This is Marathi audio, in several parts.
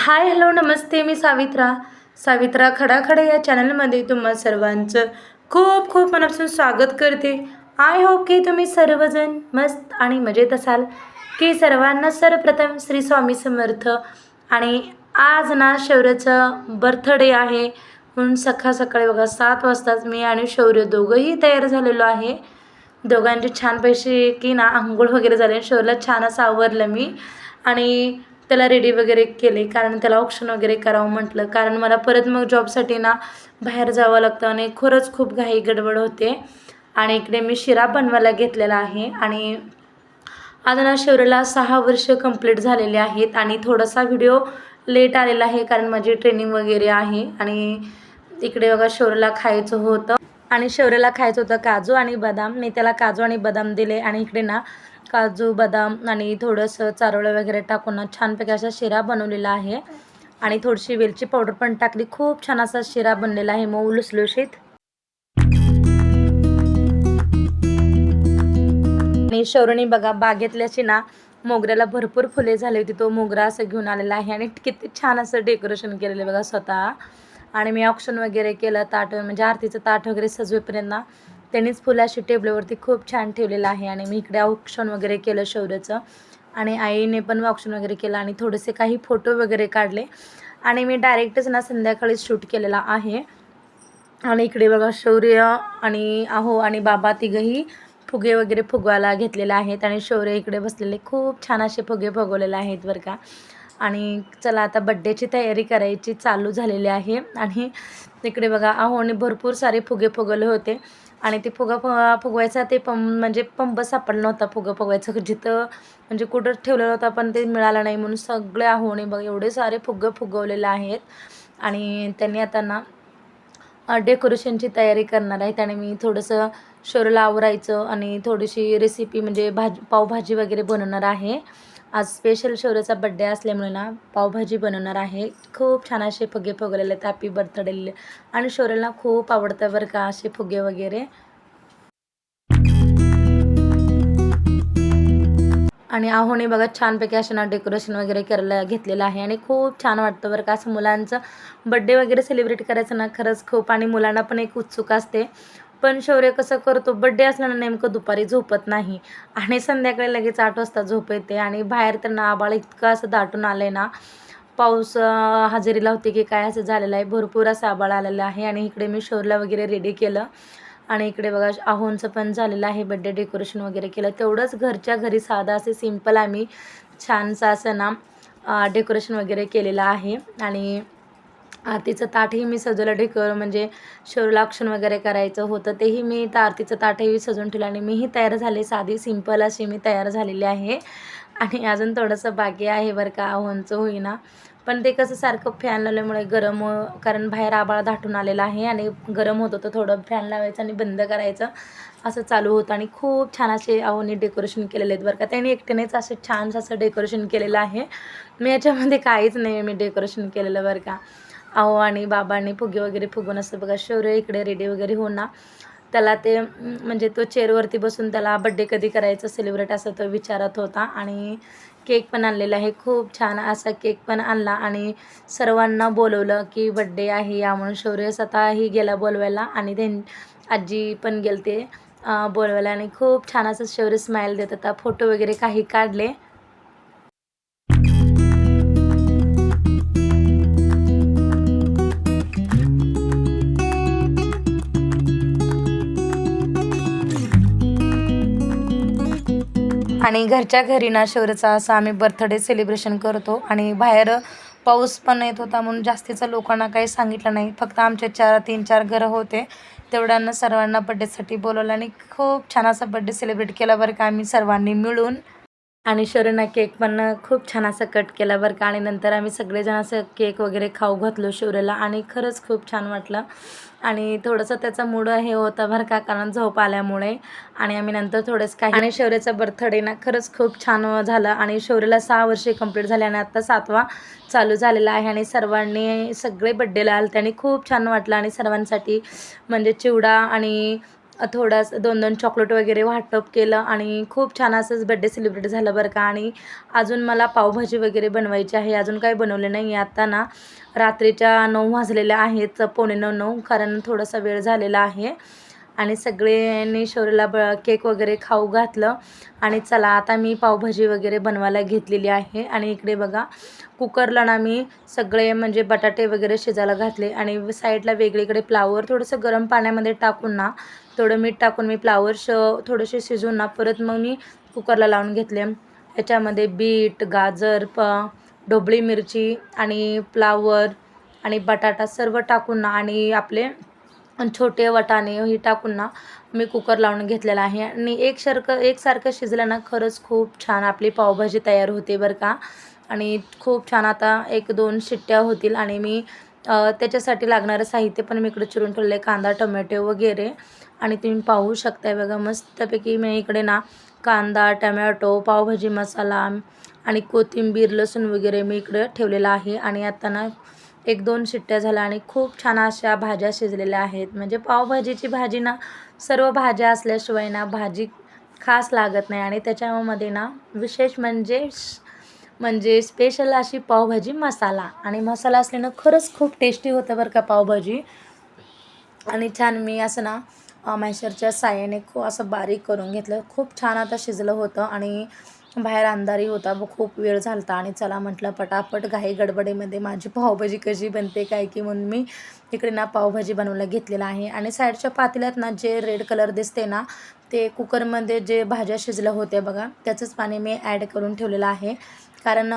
हाय हॅलो नमस्ते मी सावित्रा. सावित्रा खडाखडा या चॅनलमध्ये तुम्हा सर्वांचं खूप खूप मनापासून स्वागत करते. आय होप की तुम्ही सर्वजण मस्त आणि मजेत असाल की सर्वांना सर्वप्रथम श्री स्वामी समर्थ आणि आज ना शौर्याचं बर्थडे आहे. म्हणून सकाळ सकाळी बघा सात वाजताच मी आणि शौर्य दोघंही तयार झालेलो आहे. दोघांचे छान पैसे की ना आंघोळ वगैरे झाले शौर्यला छान असं आवरलं मी. आणि त्याला रेडी वगैरे केले कारण त्याला ऑप्शन वगैरे करावं म्हटलं. कारण मला परत मग जॉबसाठी ना बाहेर जावं लागतं आणि खरंच खूप घाई गडबड होते. आणि इकडे मी शिरा बनवायला घेतलेला आहे आणि आज ना शौर्यला सहा वर्ष कंप्लीट झालेले आहेत आणि थोडासा व्हिडिओ लेट आलेला आहे कारण माझी ट्रेनिंग वगैरे आहे. आणि इकडे बघा शौर्यला खायचं होतं. आणि शौर्यला खायचं होतं काजू आणि बदाम. मी त्याला काजू आणि बदाम दिले. आणि इकडे ना काजू बदाम आणि थोडंसं चारोळं वगैरे टाकून ना छानपैकी असा शिरा बनवलेला आहे. आणि थोडीशी वेलची पावडर पण टाकली. खूप छान असा शिरा बनलेला आहे मऊ लुसलुशीत. आणि शौरणी बघा बागेतल्याची ना मोगऱ्याला भरपूर फुले झाली होती. तो मोगरा असं घेऊन आलेला आहे. आणि किती छान असं डेकोरेशन केलेलं आहे बघा स्वतः. आणि मी ऑप्शन वगैरे केलं ताट म्हणजे आरतीचं ताट वगैरे सजवेपर्यंत ना त्यांनीच फुलं अशी टेबलवरती खूप छान ठेवलेलं आहे. आणि मी इकडे ऑप्शन वगैरे केलं शौर्यचं. आणि आईने पण ऑप्शन वगैरे केलं आणि थोडेसे काही फोटो वगैरे काढले. आणि मी डायरेक्टच ना संध्याकाळी शूट केलेला आहे. आणि इकडे बघा शौर्य आणि आहो आणि बाबा तिघंही फुगे वगैरे फुगवायला घेतलेले आहेत. आणि शौर्य इकडे बसलेले खूप छान असे फुगे फुगवलेले आहेत बरं का. आणि चला आता बड्डेची तयारी करायची चालू झालेली आहे. आणि तिकडे बघा आहोने भरपूर सारे फुगे फुगवले होते. आणि ते फुगा फ फुगवायचा ते पं म्हणजे पंप सापडला नव्हता फुगा फुगवायचं. जिथं म्हणजे कुठं ठेवलेलं होता पण ते मिळालं नाही म्हणून सगळे आहोने बघ एवढे सारे फुगं फुगवलेले आहेत. आणि त्यांनी आता ना डेकोरेशनची तयारी करणार आहे त्याने मी थोडंसं शोरला आवरायचं आणि थोडीशी रेसिपी म्हणजे भाज पावभाजी वगैरे बनवणार आहे. आज स्पेशल शौर्याचा बड्डे असल्यामुळे ना पावभाजी बनवणार आहे. खूप छान असे फुगे फुगलेले आहेत हॅपी बर्थडेले आणि शौर्याला खूप आवडतं बरं का असे फुगे वगैरे. आणि आहोने बघा छानपैकी असे ना डेकोरेशन वगैरे करायला घेतलेलं आहे. आणि खूप छान वाटतं बरं का असं मुलांचं बड्डे वगैरे सेलिब्रेट करायचं ना खरंच खूप. आणि मुलांना पण एक उत्सुक असते. पण शौर्य कसं करतो? बड्डे असल्यानं नेमकं दुपारी झोपत नाही. आणि संध्याकाळी लगेच आठ वाजता झोप येते. आणि बाहेर तर ना आबाळ इतकं असं दाटून आलं आहे ना पाऊस हजेरीला होते की काय असं झालेलं आहे. भरपूर असं आबाळ आलेलं आहे. आणि इकडे मी शौरला वगैरे रेडी केलं. आणि इकडे बघा आहोंचं पण झालेलं आहे. बड्डे डेकोरेशन वगैरे केलं. तेवढंच घरच्या घरी साधं असे सिंपल आम्ही छानसं असं ना डेकोरेशन वगैरे केलेलं आहे. आणि आरतीचं ताटही मी सजवलं डेकोर म्हणजे शौर्यलाक्षण वगैरे करायचं होतं तेही मी त्या आरतीचं ताटही सजवून ठेवलं आणि मीही तयार झाले साधी सिंपल अशी मी तयार झालेली आहे. आणि अजून थोडंसं बाकी आहे बरं का आव्हानचं होईना. पण ते कसं सारखं फॅन लावल्यामुळे गरम कारण बाहेर आबाळ दाटून आलेला आहे आणि गरम होतं थोडं फॅन लावायचं आणि बंद करायचं असं चालू होतं. आणि खूप छान असे आव्हाने डेकोरेशन केलेले आहेत बरं का. त्यांनी एकट्यानेच असं छान असं डेकोरेशन केलेलं आहे. मी याच्यामध्ये काहीच नाही मी डेकोरेशन केलेलं बरं का. आहो आणि बाबांनी फुगे वगैरे फुगून असं बघा शौर्य इकडे रेडी वगैरे होऊन ना त्याला ते म्हणजे तो चेअरवरती बसून त्याला बड्डे कधी करायचं सेलिब्रेट असं तो विचारत होता आणि केक पण आणलेला आहे. खूप छान असा केक पण आणला आणि सर्वांना बोलवलं की बड्डे आहे या म्हणून शौर्य स्वतःही गेला बोलवायला आणि ते आजी पण गेलते बोलवायला आणि खूप छान असं शौर्य स्माईल देत होता. फोटो वगैरे काही काढले. आणि घरच्या घरी ना शौर्यचा असं आम्ही बर्थडे सेलिब्रेशन करतो. आणि बाहेर पाऊस पण येत होता म्हणून जास्तीचं लोकांना काही सांगितलं नाही. फक्त आमचे चार तीन चार घरं होते. तेवढ्यांना सर्वांना बड्डेसाठी बोलवलं आणि खूप छान असा बड्डे सेलिब्रेट केला बरं का आम्ही सर्वांनी मिळून. आणि शौर्यना केक पण खूप छान असं कट केला बरं का. आणि नंतर आम्ही सगळेजण असं केक वगैरे खाऊ घातलो शिवरेला आणि खरंच खूप छान वाटलं. आणि थोडंसं त्याचा मूड हे होता बरं का कारण झोप आल्यामुळे. आणि आम्ही नंतर थोडंसं काही आणि शौर्याचा बर्थडे ना खरंच खूप छान झालं. आणि शौर्यला सहा वर्षे कंप्लीट झाले आणि आत्ता सातवा चालू झालेला आहे. आणि सर्वांनी सगळे बड्डेला आले त्याने खूप छान वाटलं. आणि सर्वांसाठी म्हणजे चिवडा आणि थोडासा दोन दोन चॉकलेट वगैरे वाटप केलं आणि खूप छान असंच बड्डे सेलिब्रेट झालं बरं का. आणि अजून मला पावभाजी वगैरे बनवायची आहे. अजून काही बनवले नाही आहे आता ना रात्रीच्या नऊ वाजलेल्या आहेत. पोणे नऊ नऊ कारण थोडासा वेळ झालेला आहे. आणि सगळ्यांनी शौर्यला ब केक वगैरे खाऊ घातलं. आणि चला आता मी पावभाजी वगैरे बनवायला घेतलेली आहे. आणि इकडे बघा कुकरला ना मी सगळे म्हणजे बटाटे वगैरे शिजायला घातले. आणि साईडला वेगळीकडे फ्लावर थोडंसं गरम पाण्यामध्ये टाकून ना थोडं मीठ टाकून मी फ्लावर श थोडेसे शिजवून ना परत मग मी कुकरला लावून घेतले. याच्यामध्ये बीट गाजर प ढोबळी मिरची आणि फ्लावर आणि बटाटा सर्व टाकून ना आणि आपले छोटे वटाणे ही टाकून ना मी कुकर लावून घेतलेला आहे. आणि एकसारखं एकसारखं शिजलं ना खरंच खूप छान आपली पावभाजी तयार होते बरं का. आणि खूप छान आता एक दोन शिट्ट्या होतील आणि मी त्याच्यासाठी लागणारं साहित्य पण मी इकडे चिरून ठेवलं आहे कांदा टोमॅटो वगैरे. आणि तुम्ही पाहू शकताय बघा मस्तपैकी मी इकडे ना कांदा टमॅटो पावभाजी मसाला आणि कोथिंबीर लसूण वगैरे मी इकडे ठेवलेला आहे. आणि आता ना एक दोन शिट्ट्या झाल्या आणि खूप छान अशा भाज्या शिजलेल्या आहेत. म्हणजे पावभाजीची भाजी ना सर्व भाज्या असल्याशिवाय ना भाजी खास लागत नाही आणि त्याच्यामध्ये ना विशेष म्हणजे म्हणजे स्पेशल अशी पावभाजी मसाला. आणि मसाला असल्यानं खरंच खूप टेस्टी होतं बरं का पावभाजी. आणि छान मी असं ना मॅशरच्या साह्याने खूप असं बारीक करून घेतलं. खूप छान आता शिजलं होतं आणि बाहेर अंधारी होता व खूप वेळ झाला आणि चला म्हटलं पटापट घाई गडबडीमध्ये माझी पावभाजी कशी बनते काय की? म्हणून मी इकडे ना पावभाजी बनवायला घेतलेला आहे. आणि साईडच्या पातेल्यात ना जे रेड कलर दिसते ना ते कुकरमध्ये जे भाज्या शिजल्या होत्या बघा त्याचंच पाणी मी ॲड करून ठेवलेलं आहे. कारण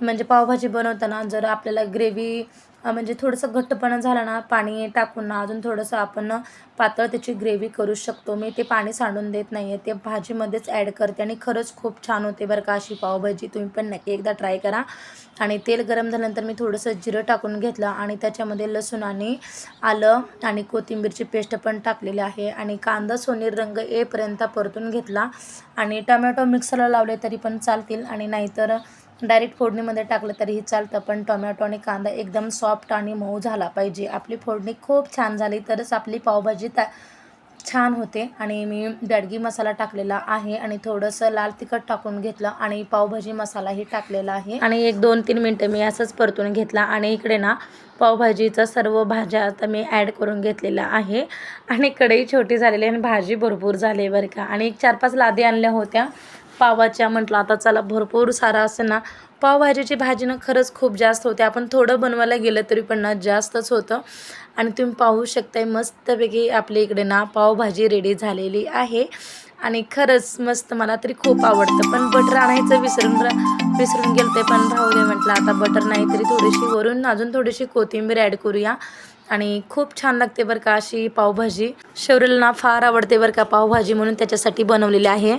म्हणजे पावभाजी बनवताना जर आपल्याला ग्रेव्ही म्हणजे थोडंसं घट्टपणा झाला ना पाणी टाकून ना अजून थोडंसं आपण पातळ त्याची ग्रेव्ही करू शकतो. मी ते पाणी सांडून देत नाही आहे ते भाजीमध्येच ॲड करते आणि खरंच खूप छान होते बरं का अशी पावभाजी. तुम्ही पण नक्की एकदा ट्राय करा. आणि तेल गरम झाल्यानंतर मी थोडंसं जिरं टाकून घेतलं आणि त्याच्यामध्ये लसूण आणि आलं आणि कोथिंबीरची पेस्ट पण टाकलेली आहे. आणि कांदा सोनेरी रंग येपर्यंत परतून घेतला. आणि टमॅटो मिक्सरला लावले तरी पण चालतील. आणि नाहीतर डायरेक्ट फोडणीमध्ये टाकलं तरीही चालतं पण टोमॅटो आणि कांदा एकदम सॉफ्ट आणि मऊ झाला पाहिजे. आपली फोडणी खूप छान झाली तरच आपली पावभाजी त्या छान होते. आणि मी बॅडगी मसाला टाकलेला आहे आणि थोडंसं लाल तिखट टाकून घेतलं आणि पावभाजी मसालाही टाकलेला आहे. आणि एक दोन तीन मिनटं मी असंच परतून घेतला आणि इकडे ना पावभाजीचं सर्व भाज्या आता मी ॲड करून घेतलेल्या आहे. आणि कढई छोटी झालेली आणि भाजी भरपूर झाली बरं का. आणि एक चार पाच लादी आणल्या होत्या. पावाच्या म्हटलं आता चला भरपूर सारा असं ना पावभाजीची भाजी ना खरंच खूप जास्त होते. आपण थोडं बनवायला गेलं तरी पण ना जास्तच होतं. आणि तुम्ही पाहू शकताय मस्तपैकी आपल्या इकडे ना पावभाजी रेडी झालेली आहे. आणि खरंच मस्त मला तरी खूप आवडतं. पण बटर आणायचं विसरून विसरून गेलं ते पण राहू दे म्हटलं आता बटर नाही तरी थोडीशी वरून अजून थोडीशी कोथिंबीर ॲड करूया. आणि खूप छान लागते बरं का अशी पावभाजी. शौर्यला फार आवडते बरं का पावभाजी म्हणून त्याच्यासाठी बनवलेली आहे.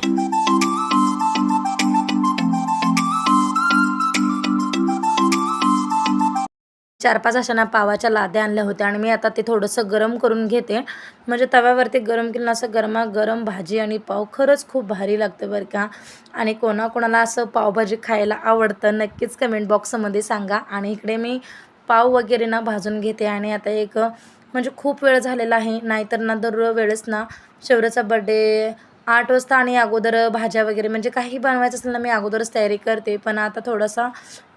चार पाच अशा ना पावाच्या लाद्या आणल्या होत्या आणि मी आता ते थोडंसं गरम करून घेते. म्हणजे तव्यावरती गरम केलं असं गरमागरम भाजी आणि पाव खरंच खूप भारी लागतं बरं का. आणि कोणाकोणाला असं पावभाजी खायला आवडतं नक्कीच कमेंट बॉक्समध्ये सांगा. आणि इकडे मी पाव वगैरे ना भाजून घेते आणि आता एक म्हणजे खूप वेळ झालेला आहे. नाहीतर ना दर वेळेस ना शेवऱ्याचा बड्डे आठ वाजता आणि अगोदर भाज्या वगैरे म्हणजे काही बनवायचं असेल ना मी अगोदरच तयारी करते. पण आता थोडासा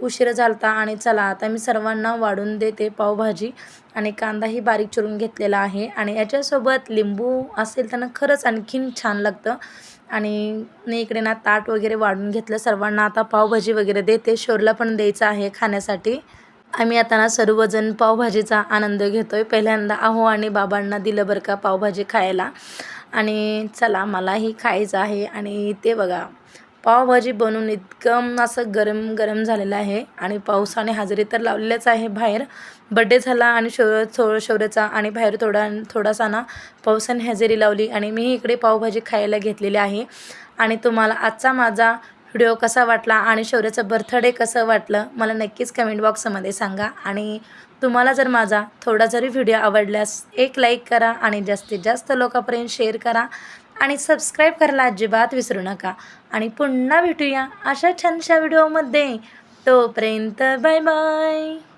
उशीर झालता आणि चला आता मी सर्वांना वाढून देते पावभाजी आणि कांदाही बारीक चिरून घेतलेला आहे. आणि याच्यासोबत लिंबू असेल तर खरंच आणखीन छान लागतं. आणि मी इकडे ना ताट वगैरे वाढून घेतलं. सर्वांना आता पावभाजी वगैरे देते. शोरला पण द्यायचं आहे खाण्यासाठी. आम्ही आता ना सर्वजण पावभाजीचा आनंद घेतो आहे पहिल्यांदा आहो आणि बाबांना दिलं बरं का पावभाजी खायला. आणि चला मलाही खायचं आहे. आणि ते बघा पावभाजी बनवून इतकं असं गरम गरम झालेलं आहे. आणि पावसाने हजेरी तर लावलेलंच आहे बाहेर. बड्डे झाला आणि शौर्य थो शौर्याचा आणि बाहेर थोडा थोडासा ना पावसाने हजेरी लावली. आणि मी इकडे पावभाजी खायला घेतलेली आहे. आणि तुम्हाला आजचा माझा व्हिडिओ कसा वाटला आणि शौर्याचं बर्थडे कसं वाटलं मला नक्कीच कमेंट बॉक्समध्ये सांगा. आणि तुम्हाला जर माझा थोडा जरी व्हिडिओ आवडल्यास एक लाईक करा आणि जास्तीत जास्त लोकांपर्यंत शेअर करा. आणि सबस्क्राईब करायला अजिबात विसरू नका. आणि पुन्हा भेटूया अशा छानशा व्हिडिओमध्ये. तोपर्यंत बाय बाय